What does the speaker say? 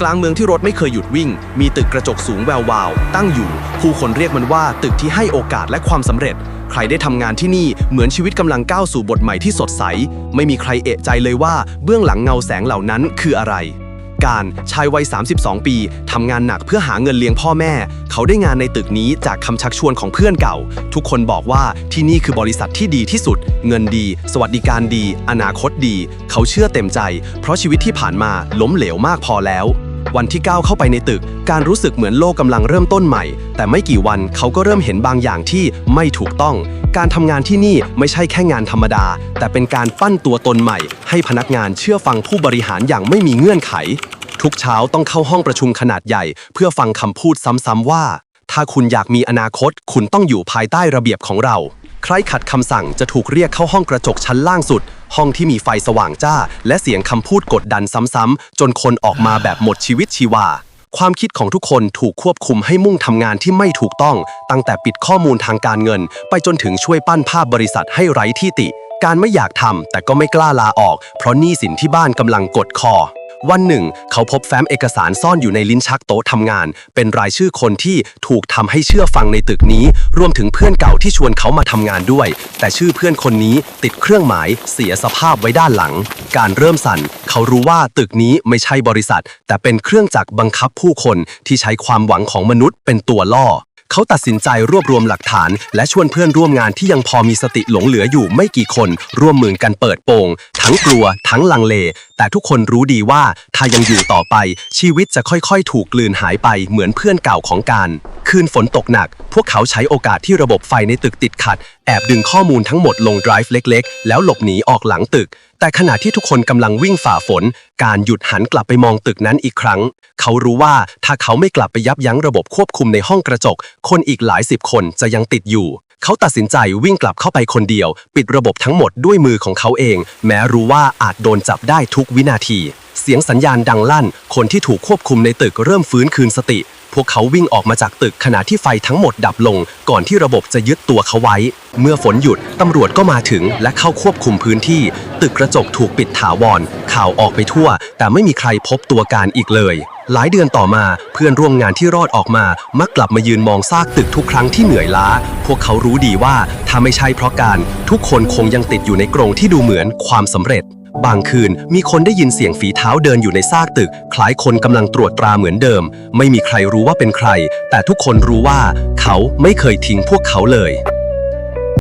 กลางเมืองที่รถไม่เคยหยุดวิ่ง มีตึกกระจกสูงแวววาว ตั้งอยู่ ผู้คนเรียกมันว่าตึกที่ให้โอกาสและความสำเร็จ ใครได้ทำงานที่นี่เหมือนชีวิตกำลังก้าวสู่บทใหม่ที่สดใส ไม่มีใครเอะใจเลยว่าเบื้องหลังเงาแสงเหล่านั้นคืออะไรการชายวัย 32 ปี ทำงานหนักเพื่อหาเงินเลี้ยงพ่อแม่ เขาได้งานในตึกนี้จากคำชักชวนของเพื่อนเก่า ทุกคนบอกว่าที่นี่คือบริษัทที่ดีที่สุด เงินดี สวัสดิการดี อนาคตดี เขาเชื่อเต็มใจ เพราะชีวิตที่ผ่านมาล้มเหลวมากพอแล้ว วันที่ก้าวเข้าไปในตึก การรู้สึกเหมือนโลกกำลังเริ่มต้นใหม่ แต่ไม่กี่วันเขาก็เริ่มเห็นบางอย่างที่ไม่ถูกต้อง การทำงานที่นี่ไม่ใช่แค่งานธรรมดา แต่เป็นการปั้นตัวตนใหม่ ให้พนักงานเชื่อฟังผู้บริหารอย่างไม่มีเงื่อนไข ทุกเช้าต้องเข้าห้องประชุมขนาดใหญ่ เพื่อฟังคำพูดซ้ำๆว่า ถ้าคุณอยากมีอนาคต คุณต้องอยู่ภายใต้ระเบียบของเรา ใครขัดคำสั่งจะถูกเรียกเข้าห้องกระจกชั้นล่างสุด ห้องที่มีไฟสว่างจ้า และเสียงคำพูดกดดันซ้ำๆ จนคนออกมาแบบหมดชีวิตชีวา ความคิดของทุกคนถูกควบคุมให้มุ่งทำงานที่ไม่ถูกต้อง ตั้งแต่ปิดข้อมูลทางการเงิน ไปจนถึงช่วยปั้นภาพบริษัทให้ไร้ที่ติ การไม่อยากทำแต่ก็ไม่กล้าลาออก เพราะหนี้สินที่บ้านกำลังกดคอ วันหนึ่ง เขาพบแฟ้มเอกสารซ่อนอยู่ในลิ้นชักโต๊ะทำงาน เป็นรายชื่อคนที่ถูกทำให้เชื่อฟังในตึกนี้ รวมถึงเพื่อนเก่าที่ชวนเขามาทำงานด้วย แต่ชื่อเพื่อนคนนี้ติดเครื่องหมายเสียสภาพไว้ด้านหลัง การเริ่มสั่น เขารู้ว่าตึกนี้ไม่ใช่บริษัท แต่เป็นเครื่องจักรบังคับผู้คนที่ใช้ความหวังของมนุษย์เป็นตัวล่อ เขาตัดสินใจรวบรวมหลักฐาน และชวนเพื่อนร่วมงานที่ยังพอมีสติหลงเหลืออยู่ไม่กี่คน ร่วมมือกันเปิดโปง ทั้งกลัว ทั้งลังเล แต่ทุกคนรู้ดีว่าถ้ายังอยู่ต่อไป ชีวิตจะค่อยๆ ถูกกลืนหายไปเหมือนเพื่อนเก่าของการ คืนฝนตกหนัก พวกเขาใช้โอกาสที่ระบบไฟในตึกติดขัด แอบดึงข้อมูลทั้งหมดลงไดรฟ์เล็กๆ แล้วหลบหนีออกหลังตึก แต่ขณะที่ทุกคนกำลังวิ่งฝ่าฝน การหยุดหันกลับไปมองตึกนั้นอีกครั้ง เขารู้ว่าถ้าเขาไม่กลับไปยับยั้งระบบควบคุมในห้องกระจก คนอีกหลายสิบคนจะยังติดอยู่ เขาตัดสินใจวิ่งกลับเข้าไปคนเดียว ปิดระบบทั้งหมดด้วยมือของเขาเอง แม้รู้ว่าอาจโดนจับได้ทุกวินาที เสียงสัญญาณดังลั่น คนที่ถูกควบคุมในตึกเริ่มฟื้นคืนสติ พวกเขาวิ่งออกมาจากตึกขณะที่ไฟทั้งหมดดับลง ก่อนที่ระบบจะยึดตัวเขาไว้ เมื่อฝนหยุดตำรวจก็มาถึงและเข้าควบคุมพื้นที่ ตึกกระจกถูกปิดถาวร ข่าวออกไปทั่ว แต่ไม่มีใครพบตัวการอีกเลย หลายเดือนต่อมาเพื่อนร่วมงานที่รอดออกมา มักกลับมายืนมองซากตึกทุกครั้งที่เหนื่อยล้า พวกเขารู้ดีว่าถ้าไม่ใช่เพราะการ ทุกคนคงยังติดอยู่ในกรงที่ดูเหมือนความสำเร็จ บางคืนมีคนได้ยินเสียงฝีเท้าเดินอยู่ในซากตึก คล้ายคนกำลังตรวจตราเหมือนเดิม ไม่มีใครรู้ว่าเป็นใคร แต่ทุกคนรู้ว่า เขาไม่เคยทิ้งพวกเขาเลย